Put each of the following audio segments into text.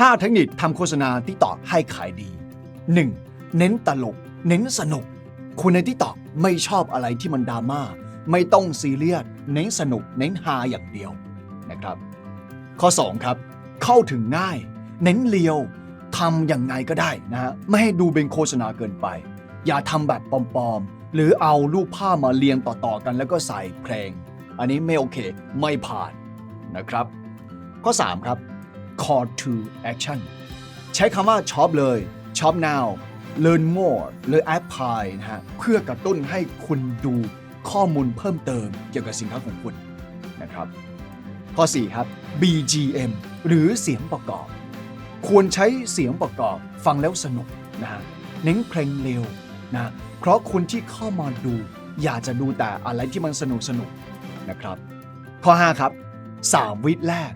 5 เทคนิคทำโฆษณา TikTok ให้ขายดี 1. เน้นตลก เน้นสนุกคุณใน TikTok ไม่ชอบอะไรที่มันดราม่า ไม่ต้องซีเรียส เน้นสนุก เน้นฮาอย่างเดียวนะครับ ข้อ 2 ครับ เข้าถึงง่าย เน้นเลียวทำอย่างไงก็ได้นะฮะ ไม่ให้ดูเป็นโฆษณาเกินไป อย่าทำแบบปลอมๆ หรือเอารูปภาพมาเรียงต่อๆกันแล้วก็ใส่เพลง อันนี้ไม่โอเค ไม่ผ่านนะครับ ข้อ 3 ครับ call to action ใช้คำว่าช็อปเลยช็อป now learn more หรือ apply นะฮะเพื่อกระตุ้นให้คุณดูข้อมูลเพิ่มเติมเกี่ยวกับสินค้าของคุณนะครับ ข้อ 4 ครับ BGM หรือเสียงประกอบ ควรใช้เสียงประกอบฟังแล้วสนุกนะฮะเน้นเพลงเร็วนะเพราะคนที่เข้ามาดู อยากจะดูแต่อะไรที่มันสนุกสนุกๆนะครับ ข้อ 5 ครับ 3 วิแรก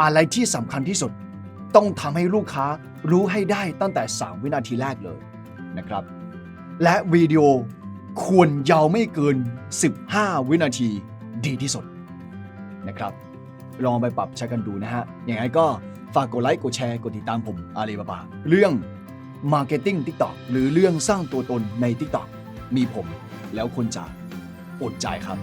อะไรที่สำคัญที่สุด ต้องทำให้ลูกค้ารู้ให้ได้ตั้งแต่ 3 วินาทีแรกเลยนะครับ และวิดีโอควรยาวไม่เกิน 15 วินาทีดีที่สุดนะครับ ลองไปปรับใช้กันดูนะฮะ อย่างไรก็ฝากกดไลค์ กดแชร์ กดติดตามผมอาลีบาบาเรื่อง Marketing TikTok หรือเรื่องสร้างตัวตนใน TikTok มีผมแล้วคุณจะอดใจครับ